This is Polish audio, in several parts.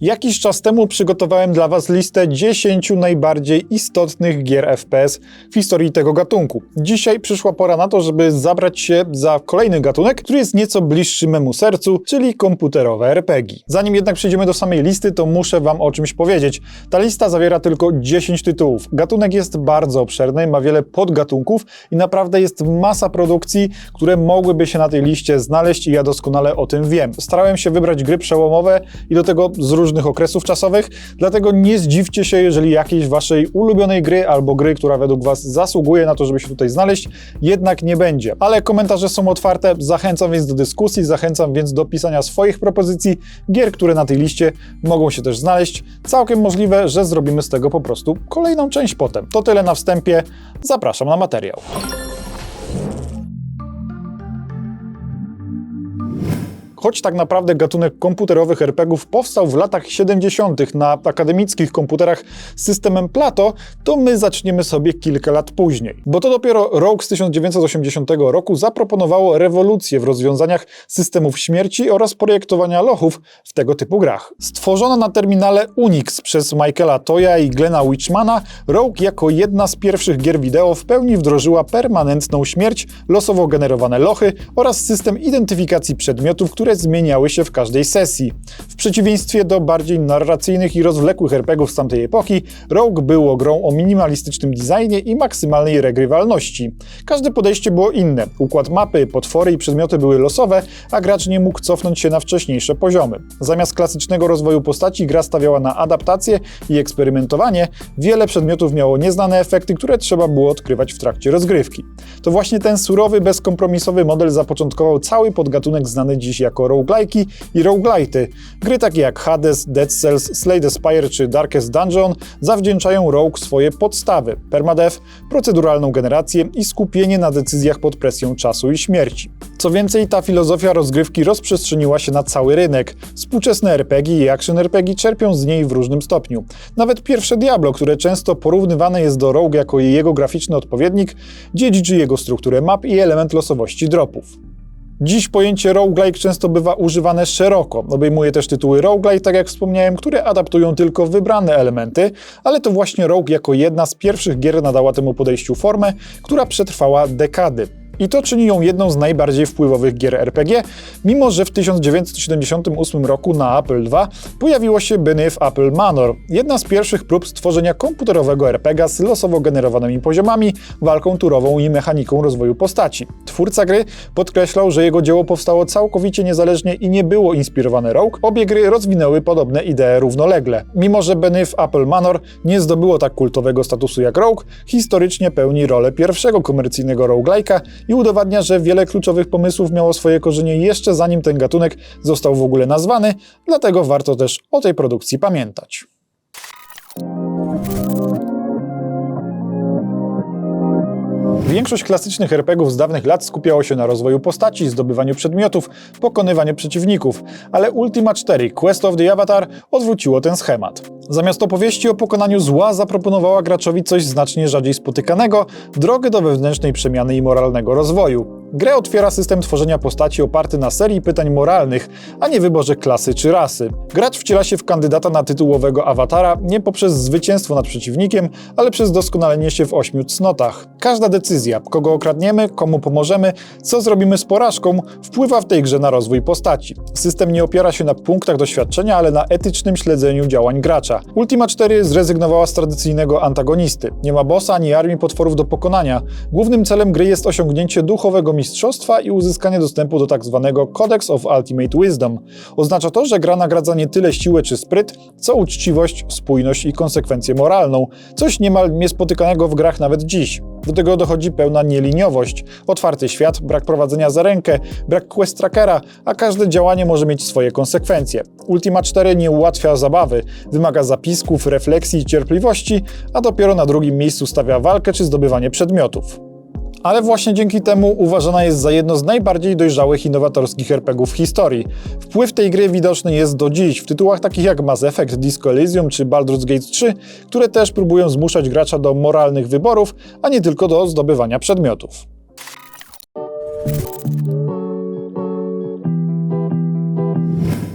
Jakiś czas temu przygotowałem dla Was listę 10 najbardziej istotnych gier FPS w historii tego gatunku. Dzisiaj przyszła pora na to, żeby zabrać się za kolejny gatunek, który jest nieco bliższy memu sercu, czyli komputerowe RPG. Zanim jednak przejdziemy do samej listy, to muszę Wam o czymś powiedzieć. Ta lista zawiera tylko 10 tytułów. Gatunek jest bardzo obszerny, ma wiele podgatunków i naprawdę jest masa produkcji, które mogłyby się na tej liście znaleźć i ja doskonale o tym wiem. Starałem się wybrać gry przełomowe i do tego z różnych okresów czasowych, dlatego nie zdziwcie się, jeżeli jakiejś waszej ulubionej gry albo gry, która według was zasługuje na to, żeby się tutaj znaleźć, jednak nie będzie. Ale komentarze są otwarte, zachęcam więc do dyskusji, zachęcam więc do pisania swoich propozycji, gier, które na tej liście mogą się też znaleźć. Całkiem możliwe, że zrobimy z tego po prostu kolejną część potem. To tyle na wstępie, zapraszam na materiał. Choć tak naprawdę gatunek komputerowych RPGów powstał w latach 70. na akademickich komputerach z systemem Plato, to my zaczniemy sobie kilka lat później. Bo to dopiero Rogue z 1980 roku zaproponowało rewolucję w rozwiązaniach systemów śmierci oraz projektowania lochów w tego typu grach. Stworzona na terminale Unix przez Michaela Toya i Glena Witchmana, Rogue jako jedna z pierwszych gier wideo w pełni wdrożyła permanentną śmierć, losowo generowane lochy oraz system identyfikacji przedmiotów, które zmieniały się w każdej sesji. W przeciwieństwie do bardziej narracyjnych i rozwlekłych RPGów z tamtej epoki, Rogue było grą o minimalistycznym designie i maksymalnej regrywalności. Każde podejście było inne. Układ mapy, potwory i przedmioty były losowe, a gracz nie mógł cofnąć się na wcześniejsze poziomy. Zamiast klasycznego rozwoju postaci, gra stawiała na adaptację i eksperymentowanie. Wiele przedmiotów miało nieznane efekty, które trzeba było odkrywać w trakcie rozgrywki. To właśnie ten surowy, bezkompromisowy model zapoczątkował cały podgatunek znany dziś jako roguelike'i i roguelite'y. Gry takie jak Hades, Dead Cells, Slay the Spire czy Darkest Dungeon zawdzięczają Rogue swoje podstawy permadeath, proceduralną generację i skupienie na decyzjach pod presją czasu i śmierci. Co więcej, ta filozofia rozgrywki rozprzestrzeniła się na cały rynek. Współczesne RPG i action RPG czerpią z niej w różnym stopniu. Nawet pierwsze Diablo, które często porównywane jest do Rogue jako jego graficzny odpowiednik, dziedziczy jego strukturę map i element losowości dropów. Dziś pojęcie roguelike często bywa używane szeroko. Obejmuje też tytuły roguelike, tak jak wspomniałem, które adaptują tylko wybrane elementy, ale to właśnie Rogue jako jedna z pierwszych gier nadała temu podejściu formę, która przetrwała dekady. I to czyni ją jedną z najbardziej wpływowych gier RPG, mimo że w 1978 roku na Apple II pojawiło się Beneath Apple Manor, jedna z pierwszych prób stworzenia komputerowego RPG z losowo generowanymi poziomami, walką turową i mechaniką rozwoju postaci. Twórca gry podkreślał, że jego dzieło powstało całkowicie niezależnie i nie było inspirowane Rogue. Obie gry rozwinęły podobne idee równolegle. Mimo że Beneath Apple Manor nie zdobyło tak kultowego statusu jak Rogue, historycznie pełni rolę pierwszego komercyjnego roguelike'a i udowadnia, że wiele kluczowych pomysłów miało swoje korzenie jeszcze zanim ten gatunek został w ogóle nazwany, dlatego warto też o tej produkcji pamiętać. Większość klasycznych RPGów z dawnych lat skupiało się na rozwoju postaci, zdobywaniu przedmiotów, pokonywaniu przeciwników, ale Ultima 4 Quest of the Avatar odwróciło ten schemat. Zamiast opowieści o pokonaniu zła zaproponowała graczowi coś znacznie rzadziej spotykanego drogę do wewnętrznej przemiany i moralnego rozwoju. Grę otwiera system tworzenia postaci oparty na serii pytań moralnych, a nie wyborze klasy czy rasy. Gracz wciela się w kandydata na tytułowego awatara nie poprzez zwycięstwo nad przeciwnikiem, ale przez doskonalenie się w ośmiu cnotach. Każda decyzja, kogo okradniemy, komu pomożemy, co zrobimy z porażką, wpływa w tej grze na rozwój postaci. System nie opiera się na punktach doświadczenia, ale na etycznym śledzeniu działań gracza. Ultima 4 zrezygnowała z tradycyjnego antagonisty. Nie ma bossa ani armii potworów do pokonania. Głównym celem gry jest osiągnięcie duchowego mistrzostwa i uzyskanie dostępu do tzw. Codex of Ultimate Wisdom. Oznacza to, że gra nagradza nie tyle siłę czy spryt, co uczciwość, spójność i konsekwencję moralną. Coś niemal niespotykanego w grach nawet dziś. Do tego dochodzi pełna nieliniowość, otwarty świat, brak prowadzenia za rękę, brak quest trackera, a każde działanie może mieć swoje konsekwencje. Ultima 4 nie ułatwia zabawy, wymaga zapisków, refleksji i cierpliwości, a dopiero na drugim miejscu stawia walkę czy zdobywanie przedmiotów ale właśnie dzięki temu uważana jest za jedno z najbardziej dojrzałych i nowatorskich RPGów w historii. Wpływ tej gry widoczny jest do dziś w tytułach takich jak Mass Effect, Disco Elysium czy Baldur's Gate 3, które też próbują zmuszać gracza do moralnych wyborów, a nie tylko do zdobywania przedmiotów.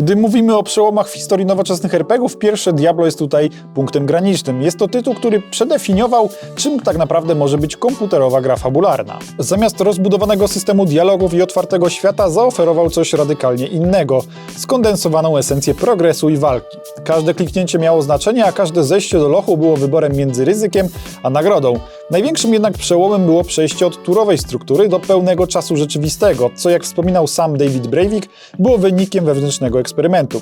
Gdy mówimy o przełomach w historii nowoczesnych RPGów, pierwsze Diablo jest tutaj punktem granicznym. Jest to tytuł, który przedefiniował, czym tak naprawdę może być komputerowa gra fabularna. Zamiast rozbudowanego systemu dialogów i otwartego świata zaoferował coś radykalnie innego skondensowaną esencję progresu i walki. Każde kliknięcie miało znaczenie, a każde zejście do lochu było wyborem między ryzykiem a nagrodą. Największym jednak przełomem było przejście od turowej struktury do pełnego czasu rzeczywistego, co jak wspominał sam David Breivik, było wynikiem wewnętrznego eksperymentu.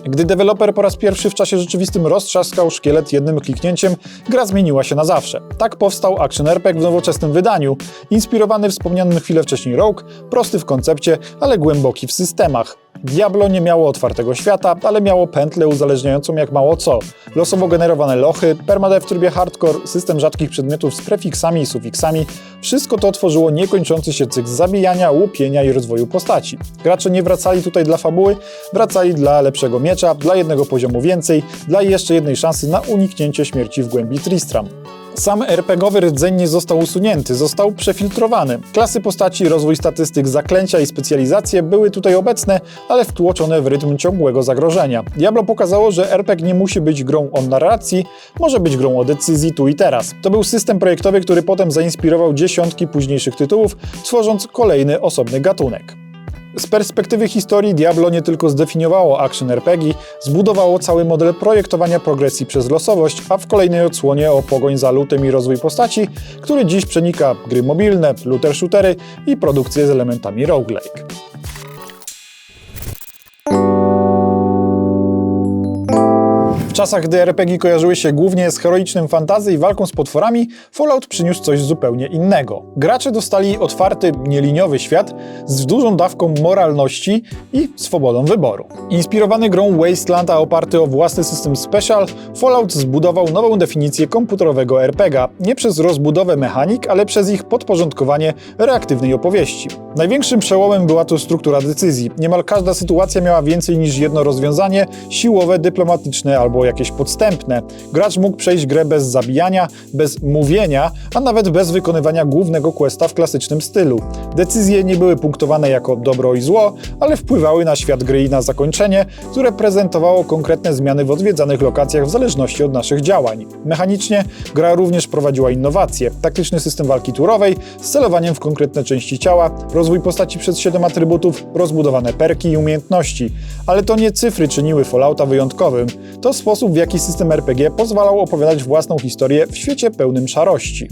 Gdy deweloper po raz pierwszy w czasie rzeczywistym roztrzaskał szkielet jednym kliknięciem, gra zmieniła się na zawsze. Tak powstał action RPG w nowoczesnym wydaniu, inspirowany wspomnianym chwilę wcześniej Rogue, prosty w koncepcie, ale głęboki w systemach. Diablo nie miało otwartego świata, ale miało pętlę uzależniającą jak mało co. Losowo generowane lochy, permadev w trybie hardcore, system rzadkich przedmiotów z prefiksami i sufiksami. Wszystko to tworzyło niekończący się cykl zabijania, łupienia i rozwoju postaci. Gracze nie wracali tutaj dla fabuły, wracali dla lepszego miecza, dla jednego poziomu więcej, dla jeszcze jednej szansy na uniknięcie śmierci w głębi Tristram. Sam RPGowy rdzeń nie został usunięty, został przefiltrowany. Klasy postaci, rozwój statystyk, zaklęcia i specjalizacje były tutaj obecne, ale wtłoczone w rytm ciągłego zagrożenia. Diablo pokazało, że RPG nie musi być grą o narracji, może być grą o decyzji tu i teraz. To był system projektowy, który potem zainspirował dziesiątki późniejszych tytułów, tworząc kolejny osobny gatunek. Z perspektywy historii Diablo nie tylko zdefiniowało action RPG, zbudowało cały model projektowania progresji przez losowość, a w kolejnej odsłonie o pogoń za lutem i rozwój postaci, który dziś przenika gry mobilne, looter shootery i produkcje z elementami roguelike. Czasach, gdy RPG kojarzyły się głównie z heroicznym fantazy i walką z potworami, Fallout przyniósł coś zupełnie innego. Gracze dostali otwarty, nieliniowy świat z dużą dawką moralności i swobodą wyboru. Inspirowany grą Wasteland, a oparty o własny system special, Fallout zbudował nową definicję komputerowego RPG, nie przez rozbudowę mechanik, ale przez ich podporządkowanie reaktywnej opowieści. Największym przełomem była tu struktura decyzji. Niemal każda sytuacja miała więcej niż jedno rozwiązanie, siłowe, dyplomatyczne albo jakieś podstępne. Gracz mógł przejść grę bez zabijania, bez mówienia, a nawet bez wykonywania głównego questa w klasycznym stylu. Decyzje nie były punktowane jako dobro i zło, ale wpływały na świat gry i na zakończenie, które prezentowało konkretne zmiany w odwiedzanych lokacjach w zależności od naszych działań. Mechanicznie gra również prowadziła innowacje. Taktyczny system walki turowej z celowaniem w konkretne części ciała, rozwój postaci przez 7 atrybutów, rozbudowane perki i umiejętności. Ale to nie cyfry czyniły Fallouta wyjątkowym, to sposób, w jaki system RPG pozwalał opowiadać własną historię w świecie pełnym szarości.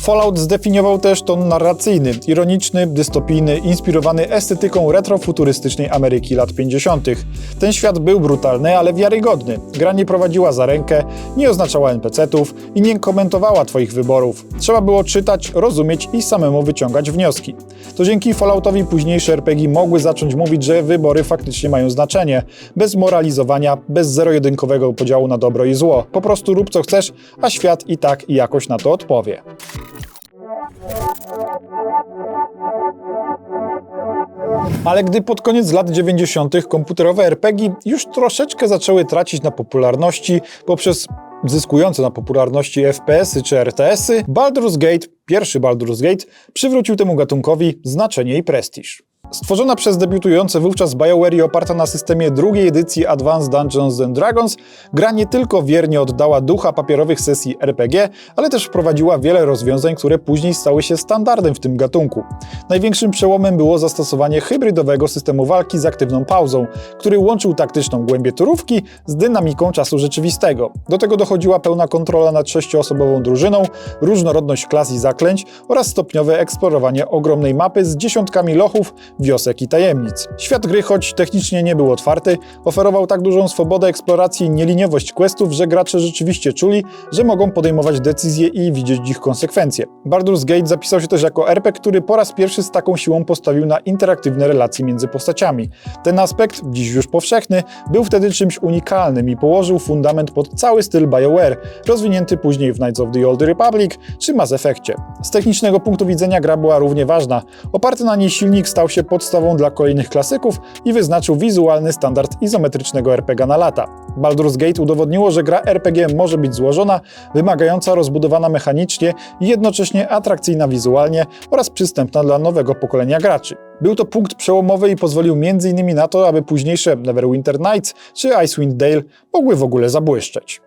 Fallout zdefiniował też ton narracyjny, ironiczny, dystopijny, inspirowany estetyką retrofuturystycznej Ameryki lat 50. Ten świat był brutalny, ale wiarygodny. Gra nie prowadziła za rękę, nie oznaczała NPC-ów i nie komentowała Twoich wyborów. Trzeba było czytać, rozumieć i samemu wyciągać wnioski. To dzięki Falloutowi późniejsze RPG mogły zacząć mówić, że wybory faktycznie mają znaczenie. Bez moralizowania, bez zero-jedynkowego podziału na dobro i zło. Po prostu rób co chcesz, a świat i tak jakoś na to odpowie. Ale gdy pod koniec lat 90. komputerowe RPG już troszeczkę zaczęły tracić na popularności poprzez zyskujące na popularności FPS-y czy RTS-y, Baldur's Gate, pierwszy Baldur's Gate, przywrócił temu gatunkowi znaczenie i prestiż. Stworzona przez debiutujące wówczas BioWare i oparta na systemie drugiej edycji Advanced Dungeons and Dragons, gra nie tylko wiernie oddała ducha papierowych sesji RPG, ale też wprowadziła wiele rozwiązań, które później stały się standardem w tym gatunku. Największym przełomem było zastosowanie hybrydowego systemu walki z aktywną pauzą, który łączył taktyczną głębię turówki z dynamiką czasu rzeczywistego. Do tego dochodziła pełna kontrola nad sześcioosobową drużyną, różnorodność klas i zaklęć oraz stopniowe eksplorowanie ogromnej mapy z dziesiątkami lochów, wiosek i tajemnic. Świat gry, choć technicznie nie był otwarty, oferował tak dużą swobodę eksploracji i nieliniowość questów, że gracze rzeczywiście czuli, że mogą podejmować decyzje i widzieć ich konsekwencje. Baldur's Gate zapisał się też jako RPG, który po raz pierwszy z taką siłą postawił na interaktywne relacje między postaciami. Ten aspekt, dziś już powszechny, był wtedy czymś unikalnym i położył fundament pod cały styl BioWare, rozwinięty później w Knights of the Old Republic czy Mass Effectie. Z technicznego punktu widzenia gra była równie ważna. Oparty na niej silnik stał się podstawą dla kolejnych klasyków i wyznaczył wizualny standard izometrycznego RPG na lata. Baldur's Gate udowodniło, że gra RPG może być złożona, wymagająca, rozbudowana mechanicznie i jednocześnie atrakcyjna wizualnie oraz przystępna dla nowego pokolenia graczy. Był to punkt przełomowy i pozwolił m.in. na to, aby późniejsze Neverwinter Nights czy Icewind Dale mogły w ogóle zabłyszczeć.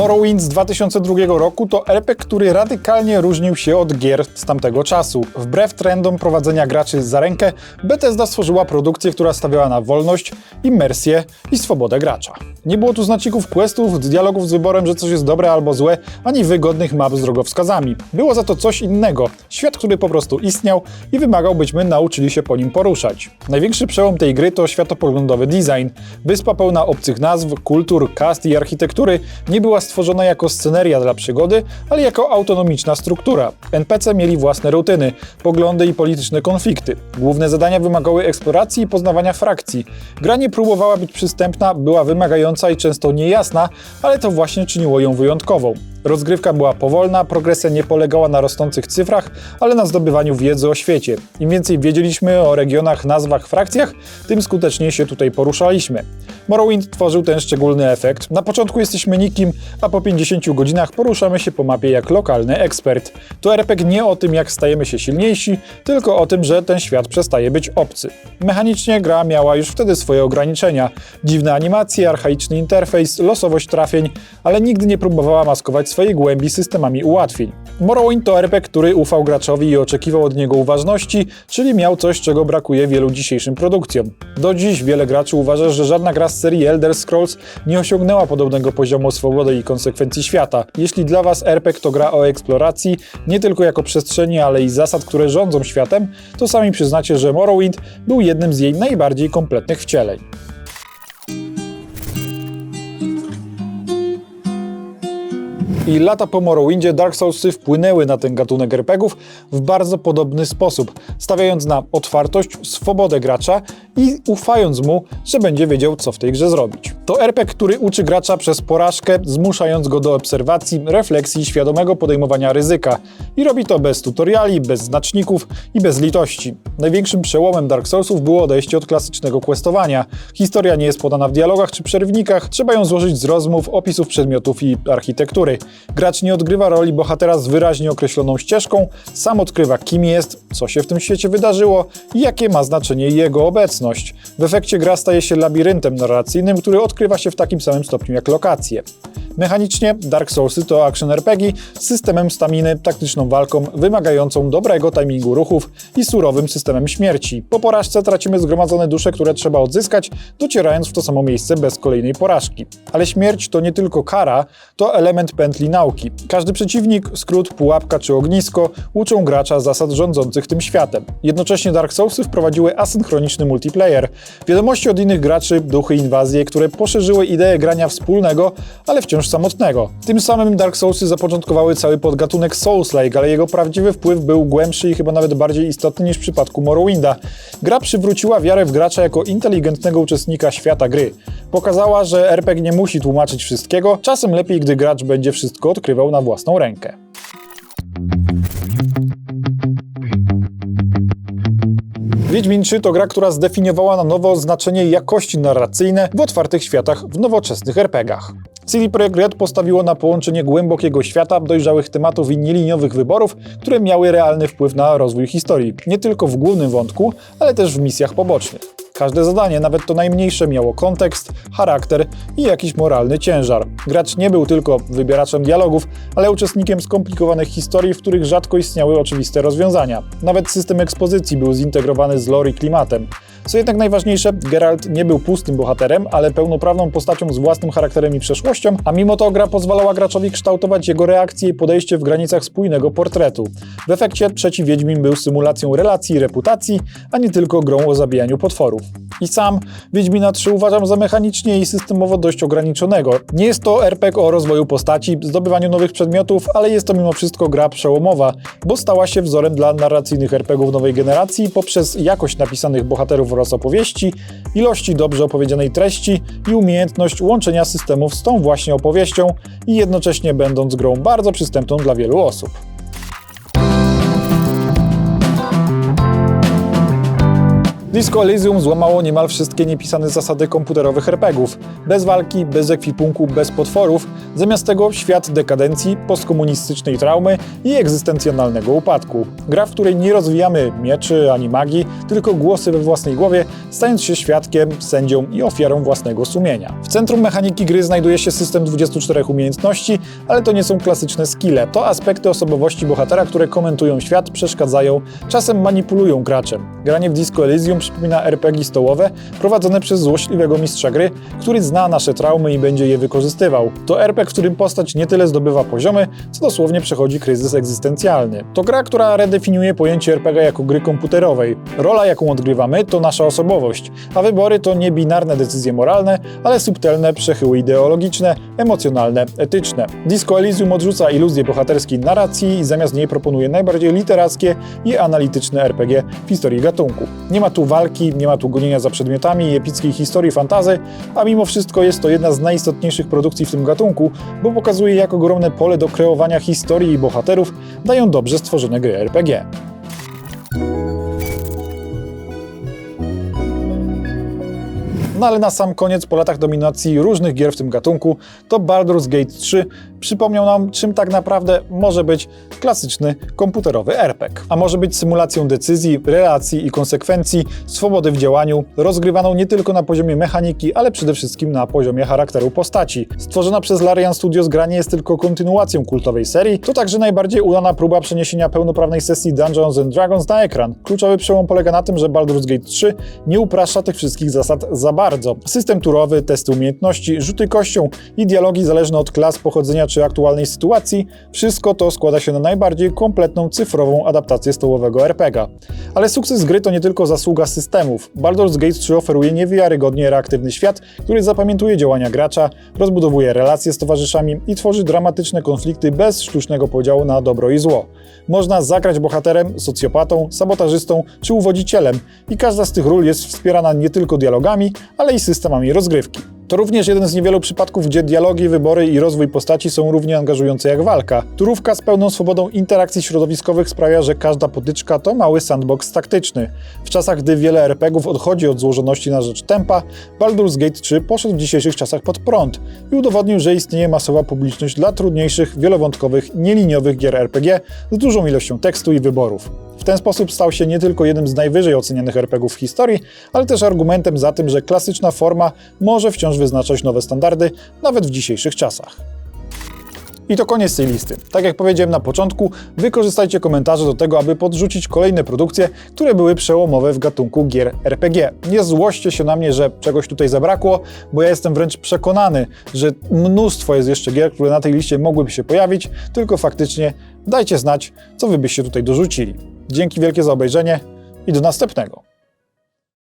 Morrowind z 2002 roku to RPG, który radykalnie różnił się od gier z tamtego czasu. Wbrew trendom prowadzenia graczy za rękę, Bethesda stworzyła produkcję, która stawiała na wolność, immersję i swobodę gracza. Nie było tu znaczników questów, dialogów z wyborem, że coś jest dobre albo złe, ani wygodnych map z drogowskazami. Było za to coś innego. Świat, który po prostu istniał i wymagał, byśmy nauczyli się po nim poruszać. Największy przełom tej gry to światopoglądowy design. Wyspa pełna obcych nazw, kultur, cast i architektury nie była stworzona jako sceneria dla przygody, ale jako autonomiczna struktura. NPC mieli własne rutyny, poglądy i polityczne konflikty. Główne zadania wymagały eksploracji i poznawania frakcji. Gra nie próbowała być przystępna, była wymagająca i często niejasna, ale to właśnie czyniło ją wyjątkową. Rozgrywka była powolna, progresja nie polegała na rosnących cyfrach, ale na zdobywaniu wiedzy o świecie. Im więcej wiedzieliśmy o regionach, nazwach, frakcjach, tym skuteczniej się tutaj poruszaliśmy. Morrowind tworzył ten szczególny efekt. Na początku jesteśmy nikim, a po 50 godzinach poruszamy się po mapie jak lokalny ekspert. To RPG nie o tym, jak stajemy się silniejsi, tylko o tym, że ten świat przestaje być obcy. Mechanicznie gra miała już wtedy swoje ograniczenia. Dziwne animacje, archaiczny interfejs, losowość trafień, ale nigdy nie próbowała maskować swojej głębi systemami ułatwień. Morrowind to RPG, który ufał graczowi i oczekiwał od niego uważności, czyli miał coś, czego brakuje wielu dzisiejszym produkcjom. Do dziś wiele graczy uważa, że żadna gra z serii Elder Scrolls nie osiągnęła podobnego poziomu swobody i konsekwencji świata. Jeśli dla Was RPG to gra o eksploracji, nie tylko jako przestrzeni, ale i zasad, które rządzą światem, to sami przyznacie, że Morrowind był jednym z jej najbardziej kompletnych wcieleń. I lata po Morrowindzie Dark Soulsy wpłynęły na ten gatunek RPGów w bardzo podobny sposób, stawiając na otwartość, swobodę gracza i ufając mu, że będzie wiedział, co w tej grze zrobić. To RPG, który uczy gracza przez porażkę, zmuszając go do obserwacji, refleksji, świadomego podejmowania ryzyka. I robi to bez tutoriali, bez znaczników i bez litości. Największym przełomem Dark Soulsów było odejście od klasycznego questowania. Historia nie jest podana w dialogach czy przerwnikach, trzeba ją złożyć z rozmów, opisów przedmiotów i architektury. Gracz nie odgrywa roli bohatera z wyraźnie określoną ścieżką, sam odkrywa kim jest, co się w tym świecie wydarzyło i jakie ma znaczenie jego obecność. W efekcie gra staje się labiryntem narracyjnym, który odkrywa się w takim samym stopniu jak lokacje. Mechanicznie Dark Soulsy to action RPG z systemem staminy, taktyczną walką wymagającą dobrego timingu ruchów i surowym systemem śmierci. Po porażce tracimy zgromadzone dusze, które trzeba odzyskać, docierając w to samo miejsce bez kolejnej porażki. Ale śmierć to nie tylko kara, to element pętli nauki. Każdy przeciwnik, skrót, pułapka czy ognisko uczą gracza zasad rządzących tym światem. Jednocześnie Dark Soulsy wprowadziły asynchroniczny multiplayer, wiadomości od innych graczy, duchy, inwazje, które poszerzyły ideę grania wspólnego, ale wciąż samotnego. Tym samym Dark Soulsy zapoczątkowały cały podgatunek Souls-like, ale jego prawdziwy wpływ był głębszy i chyba nawet bardziej istotny niż w przypadku Morrowinda. Gra przywróciła wiarę w gracza jako inteligentnego uczestnika świata gry. Pokazała, że RPG nie musi tłumaczyć wszystkiego, czasem lepiej, gdy gracz będzie wszystko odkrywał na własną rękę. Wiedźmin 3 to gra, która zdefiniowała na nowo znaczenie jakości narracyjne w otwartych światach w nowoczesnych RPGach. CD Projekt Red postawiło na połączenie głębokiego świata, dojrzałych tematów i nieliniowych wyborów, które miały realny wpływ na rozwój historii, nie tylko w głównym wątku, ale też w misjach pobocznych. Każde zadanie, nawet to najmniejsze, miało kontekst, charakter i jakiś moralny ciężar. Gracz nie był tylko wybieraczem dialogów, ale uczestnikiem skomplikowanych historii, w których rzadko istniały oczywiste rozwiązania. Nawet system ekspozycji był zintegrowany z lore i klimatem. Co jednak najważniejsze, Geralt nie był pustym bohaterem, ale pełnoprawną postacią z własnym charakterem i przeszłością, a mimo to gra pozwalała graczowi kształtować jego reakcje i podejście w granicach spójnego portretu. W efekcie trzeci Wiedźmin był symulacją relacji i reputacji, a nie tylko grą o zabijaniu potworów. I sam Wiedźmina 3 uważam za mechanicznie i systemowo dość ograniczonego. Nie jest to RPG o rozwoju postaci, zdobywaniu nowych przedmiotów, ale jest to mimo wszystko gra przełomowa, bo stała się wzorem dla narracyjnych RPGów nowej generacji poprzez jakość napisanych bohaterów oraz opowieści, ilości dobrze opowiedzianej treści i umiejętność łączenia systemów z tą właśnie opowieścią i jednocześnie będąc grą bardzo przystępną dla wielu osób. Disco Elysium złamało niemal wszystkie niepisane zasady komputerowych RPGów. Bez walki, bez ekwipunku, bez potworów, zamiast tego świat dekadencji, postkomunistycznej traumy i egzystencjonalnego upadku. Gra, w której nie rozwijamy mieczy ani magii, tylko głosy we własnej głowie, stając się świadkiem, sędzią i ofiarą własnego sumienia. W centrum mechaniki gry znajduje się system 24 umiejętności, ale to nie są klasyczne skille. To aspekty osobowości bohatera, które komentują świat, przeszkadzają, czasem manipulują graczem. Granie w Disco Elysium przypomina RPG stołowe prowadzone przez złośliwego mistrza gry, który zna nasze traumy i będzie je wykorzystywał. To RPG, w którym postać nie tyle zdobywa poziomy, co dosłownie przechodzi kryzys egzystencjalny. To gra, która redefiniuje pojęcie RPG jako gry komputerowej. Rola, jaką odgrywamy, to nasza osobowość, a wybory to nie binarne decyzje moralne, ale subtelne przechyły ideologiczne, emocjonalne, etyczne. Disco Elysium odrzuca iluzję bohaterskiej narracji i zamiast niej proponuje najbardziej literackie i analityczne RPG w historii gatunku. Nie ma tu walki, nie ma tu gonienia za przedmiotami i epickiej historii fantazy, a mimo wszystko jest to jedna z najistotniejszych produkcji w tym gatunku, bo pokazuje jak ogromne pole do kreowania historii i bohaterów dają dobrze stworzone gry RPG. No ale na sam koniec, po latach dominacji różnych gier w tym gatunku, to Baldur's Gate 3 przypomniał nam, czym tak naprawdę może być klasyczny komputerowy RPG. A może być symulacją decyzji, relacji i konsekwencji, swobody w działaniu, rozgrywaną nie tylko na poziomie mechaniki, ale przede wszystkim na poziomie charakteru postaci. Stworzona przez Larian Studios gra nie jest tylko kontynuacją kultowej serii, to także najbardziej udana próba przeniesienia pełnoprawnej sesji Dungeons and Dragons na ekran. Kluczowy przełom polega na tym, że Baldur's Gate 3 nie upraszcza tych wszystkich zasad za bardzo. System turowy, testy umiejętności, rzuty kością i dialogi zależne od klas, pochodzenia czy aktualnej sytuacji, wszystko to składa się na najbardziej kompletną cyfrową adaptację stołowego RPGa. Ale sukces gry to nie tylko zasługa systemów. Baldur's Gate 3 oferuje niewiarygodnie reaktywny świat, który zapamiętuje działania gracza, rozbudowuje relacje z towarzyszami i tworzy dramatyczne konflikty bez sztucznego podziału na dobro i zło. Można zagrać bohaterem, socjopatą, sabotażystą czy uwodzicielem i każda z tych ról jest wspierana nie tylko dialogami, ale i systemami rozgrywki. To również jeden z niewielu przypadków, gdzie dialogi, wybory i rozwój postaci są równie angażujące jak walka. Turówka z pełną swobodą interakcji środowiskowych sprawia, że każda potyczka to mały sandbox taktyczny. W czasach, gdy wiele RPGów odchodzi od złożoności na rzecz tempa, Baldur's Gate 3 poszedł w dzisiejszych czasach pod prąd i udowodnił, że istnieje masowa publiczność dla trudniejszych, wielowątkowych, nieliniowych gier RPG z dużą ilością tekstu i wyborów. W ten sposób stał się nie tylko jednym z najwyżej ocenianych RPGów w historii, ale też argumentem za tym, że klasyczna forma może wciąż wyznaczać nowe standardy, nawet w dzisiejszych czasach. I to koniec tej listy. Tak jak powiedziałem na początku, wykorzystajcie komentarze do tego, aby podrzucić kolejne produkcje, które były przełomowe w gatunku gier RPG. Nie złoście się na mnie, że czegoś tutaj zabrakło, bo ja jestem wręcz przekonany, że mnóstwo jest jeszcze gier, które na tej liście mogłyby się pojawić, tylko faktycznie dajcie znać, co wy byście tutaj dorzucili. Dzięki wielkie za obejrzenie i do następnego.